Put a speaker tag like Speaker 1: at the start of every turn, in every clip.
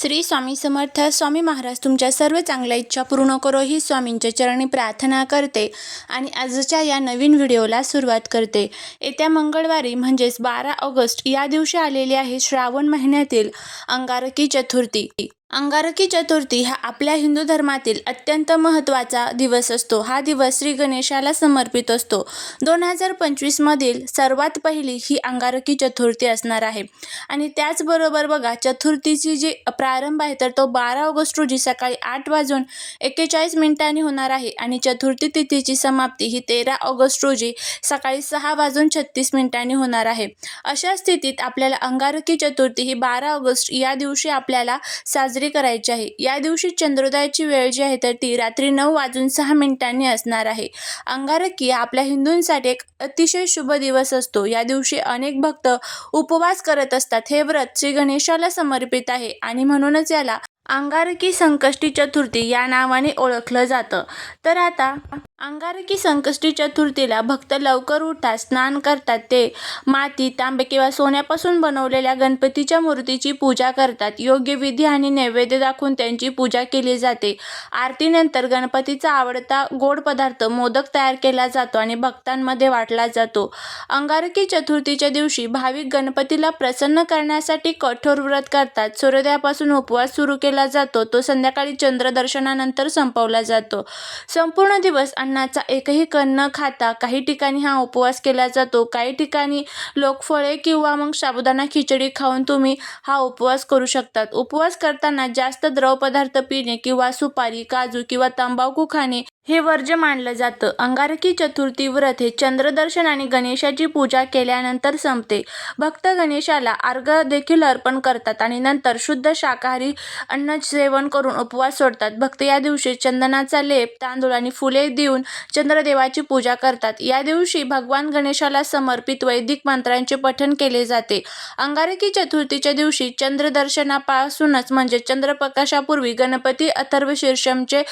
Speaker 1: श्री स्वामी समर्थ स्वामी महाराज तुमच्या सर्व चांगल्या इच्छा पूर्ण करो ही स्वामींच्या चरणी प्रार्थना करते आणि आजच्या या नवीन व्हिडिओला सुरुवात करते. येत्या मंगळवारी म्हणजेच बारा ऑगस्ट या दिवशी आलेली आहे श्रावण महिन्यातील अंगारकी चतुर्थी. अंगारकी चतुर्थी हा आपल्या हिंदू धर्मातील अत्यंत महत्त्वाचा दिवस असतो. हा दिवस श्री गणेशाला समर्पित असतो. दोन हजार पंचवीसमधील सर्वात पहिली ही अंगारकी चतुर्थी असणार आहे. आणि त्याचबरोबर बघा चतुर्थीची जी प्रारंभ आहे तर तो बारा ऑगस्ट रोजी सकाळी आठ वाजून एक्केचाळीस मिनिटांनी होणार आहे. आणि चतुर्थी तिथीची समाप्ती ही तेरा ऑगस्ट रोजी सकाळी सहा वाजून छत्तीस मिनिटांनी होणार आहे. अशा स्थितीत आपल्याला अंगारकी चतुर्थी ही बारा ऑगस्ट या दिवशी आपल्याला साजरी करायची आहे. या दिवशी चंद्रोदयाची वेळ जी आहे तर ती रात्री नऊ वाजून सहा मिनिटांनी असणार आहे. अंगारकी आपल्या हिंदूंसाठी एक अतिशय शुभ दिवस असतो. या दिवशी अनेक भक्त उपवास करत असतात. हे व्रत श्री गणेशाला समर्पित आहे आणि म्हणूनच याला अंगारकी संकष्टी चतुर्थी या नावाने ओळखलं जातं. तर आता अंगारकी संकष्टी चतुर्थीला भक्त लवकर उठतात स्नान करतात. ते माती तांबे किंवा सोन्यापासून बनवलेल्या गणपतीच्या मूर्तीची पूजा करतात. योग्य विधी आणि नैवेद्य दाखवून त्यांची पूजा केली जाते. आरतीनंतर गणपतीचा आवडता गोड पदार्थ मोदक तयार केला जातो आणि भक्तांमध्ये वाटला जातो. अंगारकी चतुर्थीच्या दिवशी भाविक गणपतीला प्रसन्न करण्यासाठी कठोर व्रत करतात. सूर्योदयापासून उपवास सुरू केला जातो. तो संध्याकाळी चंद्रदर्शनानंतर संपवला जातो. संपूर्ण दिवस अन्नाचा एकही कण न खाता काही ठिकाणी हा उपवास केला जातो. काही ठिकाणी लोक फळे किंवा मग साबुदाणा खिचडी खाऊन तुम्ही हा उपवास करू शकतात. उपवास करताना जास्त द्रव पदार्थ पिणे किंवा सुपारी काजू किंवा तंबाखू खाणे हे वर्ज्य मानलं जातं. अंगारकी चतुर्थी व्रत हे चंद्रदर्शन आणि गणेशाची पूजा केल्यानंतर संपते. भक्त गणेशाला अर्घ देखील अर्पण करतात आणि नंतर शुद्ध शाकाहारी अन्न सेवन करून उपवास सोडतात. भक्त या दिवशी चंदनाचा लेप तांदूळ आणि फुले देऊन चंद्रदेवाची पूजा करतात. या दिवशी भगवान गणेशाला समर्पित वैदिक मंत्रांचे पठण केले जाते. अंगारकी चतुर्थीच्या दिवशी चंद्रदर्शनापासूनच म्हणजे चंद्रप्रकाशापूर्वी गणपती अथर्व शीर्षमचे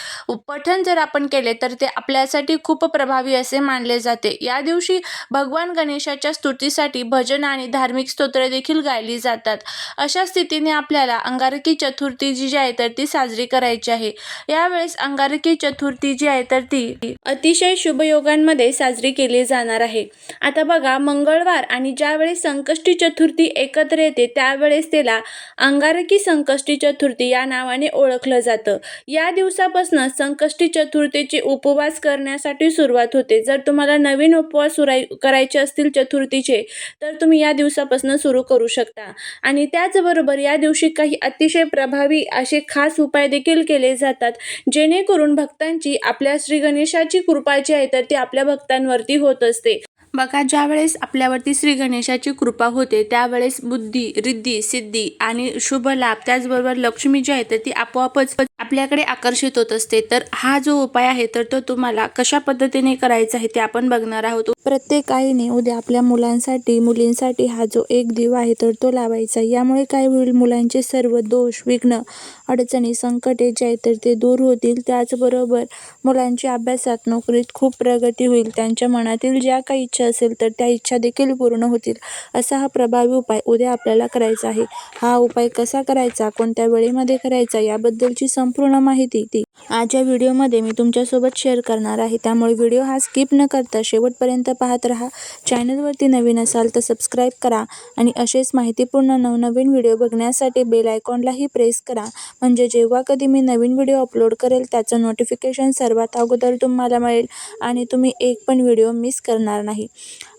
Speaker 1: पठण जर आपण केले तर ते आपल्यासाठी खूप प्रभावी असे मानले जाते. या दिवशी भगवान गणेशाच्या स्तुतीसाठी भजन आणि धार्मिक स्तोत्रे देखील गायली जातात. अशा स्थितीने आपल्याला अंगारकी चतुर्थी जी आहे तर ती साजरी करायची आहे. यावेळेस अंगारकी चतुर्थी जी आहे तर ती अतिशय शुभयोगांमध्ये साजरी केली जाणार आहे. आता बघा मंगळवार आणि ज्यावेळेस संकष्टी चतुर्थी एकत्र येते त्यावेळेस त्याला अंगारकी संकष्टी चतुर्थी या नावाने ओळखलं जातं. या दिवसापासून संकष्टी चतुर्थी चतुर्थीचे उपवास करण्यासाठी सुरुवात होते. जर तुम्हाला नवीन उपवास सुराय करायचे असतील चतुर्थीचे तर तुम्ही या दिवसापासून सुरू करू शकता. आणि त्याचबरोबर या दिवशी काही अतिशय प्रभावी असे खास उपाय देखील केले जातात जेणेकरून भक्तांची आपल्या श्री गणेशाची कृपा जी आहे तर ती आपल्या भक्तांवरती होत असते. बघा ज्यावेळेस आपल्यावरती श्री गणेशाची कृपा होते त्यावेळेस बुद्धी रिद्धी सिद्धी आणि शुभ लाभ त्याचबरोबर लक्ष्मी जी आहे तर ती आपोआपच आपल्याकडे आकर्षित होत असते तर हा जो उपाय आहे तर तो तुम्हाला कशा पद्धतीने करायचा आहे ते आपण बघणार आहोत. प्रत्येक आईने उद्या आपल्या मुलांसाठी मुलींसाठी हा जो एक दिवा आहे तर तो लावायचा यामुळे काय होईल मुलांचे सर्व दोष विघ्न अडचणी संकटे जे आहेत तर ते दूर होतील. त्याचबरोबर मुलांची अभ्यासात नोकरीत खूप प्रगती होईल. त्यांच्या मनातील ज्या काही इच्छा असेल तर त्या इच्छा देखील पूर्ण होतील. असा हा प्रभावी उपाय उद्या आपल्याला करायचा आहे. हा उपाय कसा करायचा कोणत्या वेळेमध्ये करायचा याबद्दलची संपूर्ण माहिती ती. आज व्हिडिओमध्ये मी तुमच्यासोबत शेअर करणार आहे. त्यामुळे व्हिडिओ हा स्किप न करता शेवटपर्यंत पाहत राहा. चॅनलवरती नवीन असाल तर सबस्क्राईब करा आणि असेच माहितीपूर्ण नवनवीन व्हिडिओ बघण्यासाठी बेल आयकॉनलाही प्रेस करा. म्हणजे जेव्हा कधी मी नवीन व्हिडिओ अपलोड करेल त्याचं नोटिफिकेशन सर्वात अगोदर तुम्हाला मिळेल आणि तुम्ही एक पण व्हिडिओ मिस करणार नाही.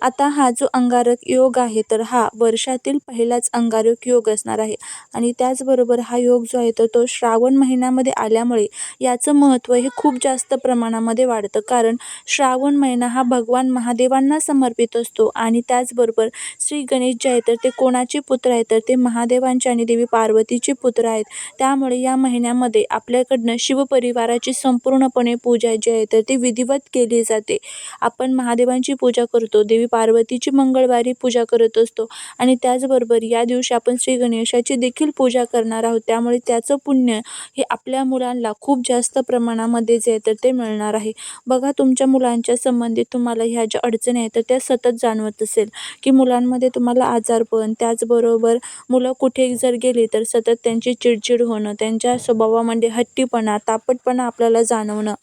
Speaker 1: आता हा जो अंगारक योग आहे तर हा वर्षातील पहिलाच अंगारक योग असणार आहे. आणि त्याचबरोबर हा योग जो आहे तर तो श्रावण महिन्यामध्ये आल्यामुळे याचं महत्त्व हे खूप जास्त प्रमाणामध्ये वाढतं. कारण श्रावण महिना हा भगवान महादेवांना समर्पित असतो आणि त्याचबरोबर श्री गणेश जे आहे तर ते कोणाचे पुत्र आहेत तर ते महादेवांचे आणि देवी पार्वतीचे पुत्र आहेत. त्यामुळे या महिन्यामध्ये आपल्याकडनं शिवपरिवाराची संपूर्णपणे पूजा जी आहे तर ती विधिवत केली जाते. आपण महादेवांची पूजा करतो देवी पार्वतीची मंगळवारी पूजा करत असतो आणि त्याचबरोबर या दिवशी आपण श्री गणेशाची देखील पूजा करणार आहोत. त्यामुळे त्याचं पुण्य हे आपल्या आपल्या मुलांना खूप जास्त जास्त प्रमाणामध्ये जे आहे तर ते मिळणार आहे. बघा तुमच्या मुलांच्या संबंधित तुम्हाला ह्या ज्या अडचणी आहेत तर त्या सतत जाणवत असेल की मुलांमध्ये तुम्हाला आजारपण त्याचबरोबर मुलं कुठे जर गेली तर सतत त्यांची चिडचिड होणं त्यांच्या स्वभावामध्ये हट्टीपणा तापटपणा आपल्याला जाणवणं.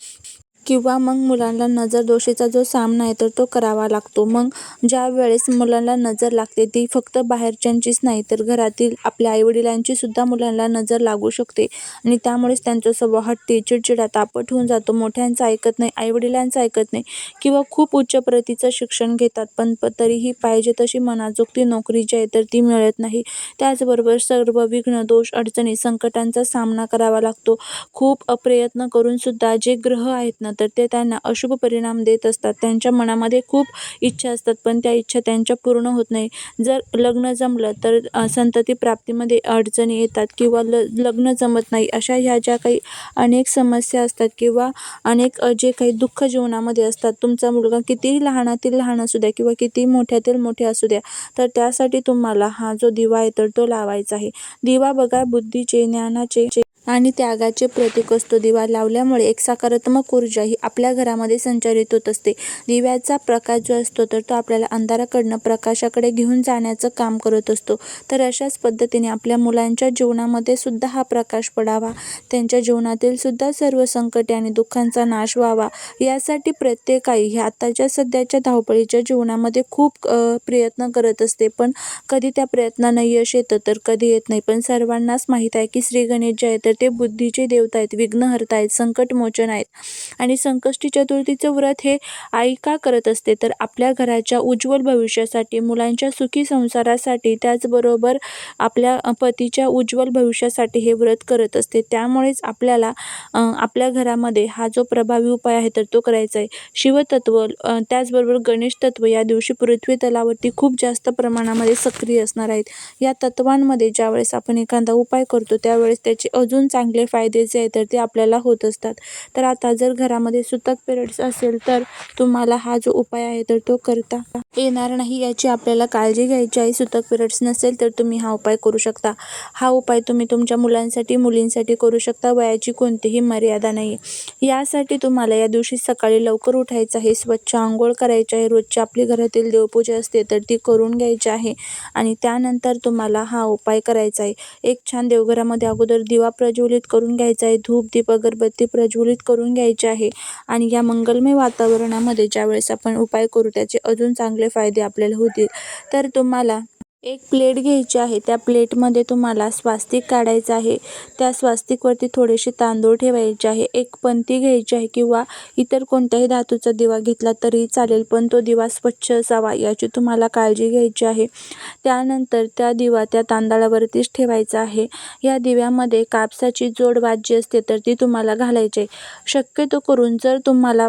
Speaker 1: किंवा मग मुलांना नजरदोषीचा जो सामना आहे तर तो करावा लागतो. मग ज्या वेळेस मुलांना नजर लागते ती फक्त बाहेरच्यांचीच नाही तर घरातील आपल्या आईवडिलांची सुद्धा मुलांना नजर लागू शकते. आणि त्यामुळेच त्यांचा स्वभाव हट्टी चिडचिडा तापट होऊन जातो. मोठ्यांचं ऐकत नाही आईवडिलांचं ऐकत नाही किंवा खूप उच्च प्रतीचं शिक्षण घेतात. पण तरीही पाहिजे तशी मनाजोगती नोकरी जी आहे तर ती मिळत नाही. त्याचबरोबर सर्व विघ्न दोष अडचणी संकटांचा सामना करावा लागतो. खूप प्रयत्न करूनसुद्धा जे ग्रह आहेत ना तर ते त्यांना अशुभ परिणाम देत असतात. त्यांच्या मनामध्ये खूप इच्छा असतात पण त्या इच्छा त्यांच्या पूर्ण होत नाही. जर लग्न जमलं तर संतती प्राप्तीमध्ये अडचणी येतात किंवा ल लग्न जमत नाही अशा ह्या ज्या काही अनेक समस्या असतात किंवा अनेक जे काही दुःख जीवनामध्ये असतात. तुमचा मुलगा कितीही लहानातील लहान असू द्या किंवा किती मोठ्यातील मोठे असू द्या तर त्यासाठी तुम्हाला हा जो दिवा आहे तर तो लावायचा आहे. दिवा बघा बुद्धीचे ज्ञानाचे आणि त्यागाचे प्रतीक असतो. दिवा लावल्यामुळे एक सकारात्मक ऊर्जा ही आपल्या घरामध्ये संचारित होत असते. दिव्याचा प्रकाश जो असतो तर तो आपल्याला अंधाराकडनं प्रकाशाकडे घेऊन जाण्याचं काम करत असतो. तर अशाच पद्धतीने आपल्या मुलांच्या जीवनामध्ये सुद्धा हा प्रकाश पडावा. त्यांच्या जीवनातील सुद्धा सर्व संकटे आणि दुःखांचा नाश व्हावा. यासाठी प्रत्येक आई ही सध्याच्या धावपळीच्या जीवनामध्ये खूप प्रयत्न करत असते. पण कधी त्या प्रयत्नांना यश येतं तर कधी येत नाही. पण सर्वांनाच माहीत आहे की श्री गणेश जे आहे तर ते बुद्धीचे देवता आहेत विघ्नहर्ता आहेत संकटमोचन आहेत. आणि संकष्टी चतुर्थीचं व्रत हे आई का करत असते. तर आपल्या घराच्या उज्ज्वल भविष्यासाठी मुलांच्या सुखी संसारासाठी त्याचबरोबर आपल्या पतीच्या उज्ज्वल भविष्यासाठी हे व्रत करत असते. त्यामुळेच आपल्याला आपल्या घरामध्ये हा जो प्रभावी उपाय आहे तर तो करायचा आहे. शिवतत्व त्याचबरोबर गणेश तत्व या दिवशी पृथ्वी तलावरती खूप जास्त प्रमाणामध्ये सक्रिय असणार आहेत. या तत्वांमध्ये ज्यावेळेस आपण एखादा उपाय करतो त्यावेळेस त्याचे अजून चांगले फायदे जे आहेत तर ते आपल्याला होत असतात. तर आता जर घरामध्ये सुतक पिरियड्स असेल तर तुम्हाला हा जो उपाय आहे तर तो करता येणार नाही. याची आपल्याला काळजी घ्यायची आहे. सुतक पिरियड्स नसेल तर तुम्ही हा उपाय करू शकता. हा उपाय तुम्ही तुमच्या मुलांसाठी मुलींसाठी करू शकता. वयाची कोणतीही मर्यादा नाही. यासाठी तुम्हाला या दिवशी सकाळी लवकर उठायचं आहे. स्वच्छ आंघोळ करायची आहे. रोजची आपली घरातील देवपूजा असते तर ती करून घ्यायची आहे. आणि त्यानंतर तुम्हाला हा उपाय करायचा आहे. एक छान देवघरामध्ये अगोदर दिवा प्रज्वलित प्रज्वलित करून घ्यायचं आहे. धूप दीप अगरबत्ती प्रज्वलित करून घ्यायची आहे. आणि या मंगलमय वातावरणामध्ये ज्यावेळेस आपण उपाय करू त्याचे अजून चांगले फायदे आपल्याला होतील. तर तुम्हाला एक प्लेट घ्यायची आहे. त्या प्लेटमध्ये तुम्हाला स्वास्तिक काढायचं आहे. त्या स्वास्तिकवरती थोडेसे तांदूळ ठेवायचे आहे. एक पंती घ्यायची आहे किंवा इतर कोणत्याही धातूचा दिवा घेतला तरी चालेल पण तो दिवा स्वच्छ असावा याची तुम्हाला काळजी घ्यायची आहे. त्यानंतर त्या दिवा त्या तांदळावरतीच ठेवायचा आहे. या दिव्यामध्ये कापसाची जोड वात जी असते तर ती तुम्हाला घालायची आहे. शक्यतो करून जर तुम्हाला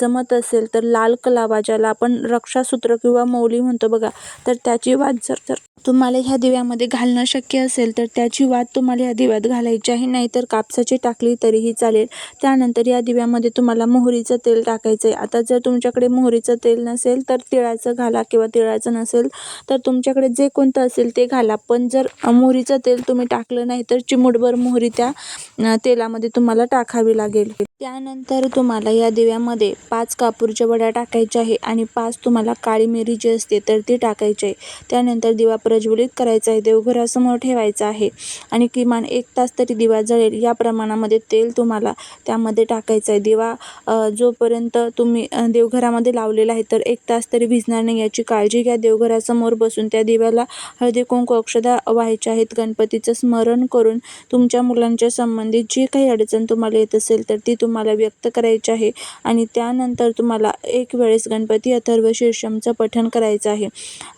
Speaker 1: जमत असेल तर लाल कलावा ज्याला आपण रक्षासूत्र किंवा मौली म्हणतो बघा तर त्याची वाज जर तर तुम्हाला ह्या दिव्यामध्ये घालणं शक्य असेल तर त्याची वात तुम्हाला ह्या दिव्यात घालायची आहे. नाहीतर कापसाची टाकली तरीही चालेल. त्यानंतर या दिव्यामध्ये तुम्हाला मोहरीचं तेल टाकायचं आहे. आता जर तुमच्याकडे मोहरीचं तेल नसेल तर तिळाचं घाला किंवा तिळाचं नसेल तर तुमच्याकडे जे कोणतं असेल ते घाला. पण जर मोहरीचं तेल तुम्ही टाकलं नाही तर चिमूटभर मोहरी त्या तेलामध्ये तुम्हाला टाकावी लागेल. त्यानंतर तुम्हाला या दिव्यामध्ये पाच कापूरच्या वड्या टाकायच्या आहे आणि पाच तुम्हाला काळी मिरी जी असते तर ती टाकायची आहे. त्यानंतर दिवा प्रज्वलित करायचा आहे देवघरासमोर ठेवायचा आहे आणि किमान एक तास तरी दिवा जळेल. या प्रमाणामध्ये तेल तुम्हाला त्यामध्ये टाकायचं आहे. दिवा जोपर्यंत तुम्ही देवघरामध्ये लावलेला आहे तर एक तास तरी भिजणार नाही. याची काळजी घ्या. देवघरासमोर बसून त्या दिव्याला हळदी कुंकू अक्षदा व्हायच्या आहेत. गणपतीचं स्मरण करून तुमच्या मुलांच्या संबंधित जी काही अडचण तुम्हाला येत असेल तर ती तुम्हाला व्यक्त करायची आहे आणि त्यानंतर तुम्हाला एक वेळेस गणपती अथर्व शीर्षमचं पठण करायचं आहे.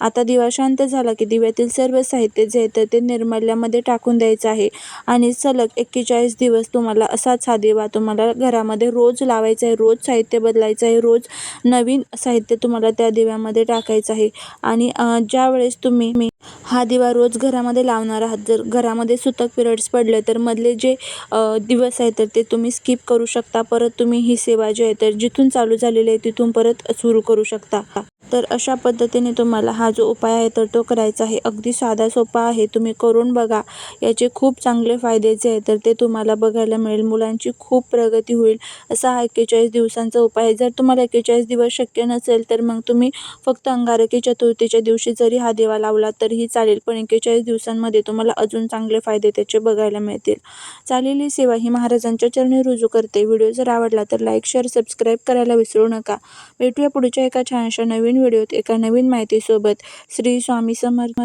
Speaker 1: आता दिवा शांत झाला की दिव्यातील सर्व साहित्य जे आहे तर ते निर्माल्यामध्ये टाकून द्यायचं आहे. आणि सलग एक्केचाळीस दिवस तुम्हाला असाच हा दिवा तुम्हाला घरामध्ये रोज लावायचा आहे रोज साहित्य बदलायचं आहे रोज नवीन साहित्य तुम्हाला त्या दिव्यामध्ये टाकायचं आहे. आणि ज्यावेळेस तुम्ही मी हा दिवा रोज घरामध्ये लावणार आहात जर घरामध्ये सुतक पिरियड्स पडले तर मधले जे दिवस आहेत तर ते तुम्ही स्किप करू शकता. परत तुम्ही ही सेवा जी आहे तर जिथून चालू झालेली आहे तिथून परत सुरू करू शकता. तर अशा पद्धतीने तुम्हाला हा जो उपाय आहे तर तो करायचा आहे. अगदी साधा सोपा आहे. तुम्ही करून बघा. याचे खूप चांगले फायद्याचे आहे. तर ते तुम्हाला बघायला मिळेल. मुलांची खूप प्रगती होईल. असा हा एक्केचाळीस दिवसांचा उपाय आहे. जर तुम्हाला एक्केचाळीस दिवस शक्य नसेल तर मग तुम्ही फक्त अंगारकी चतुर्थीच्या दिवशी जरी हा दिवा लावला तरीही चालेल. पण एक्केचाळीस दिवसांमध्ये तुम्हाला अजून चांगले फायदे त्याचे बघायला मिळतील. चालेली सेवा ही महाराजांच्या चरणी रुजू करते. व्हिडिओ जर आवडला तर लाईक शेअर सबस्क्राईब करायला विसरू नका. भेटूया पुढच्या एका छानशा नवीन व्हिडिओत एका नवीन माहितीसोबत श्री स्वामी समर्थ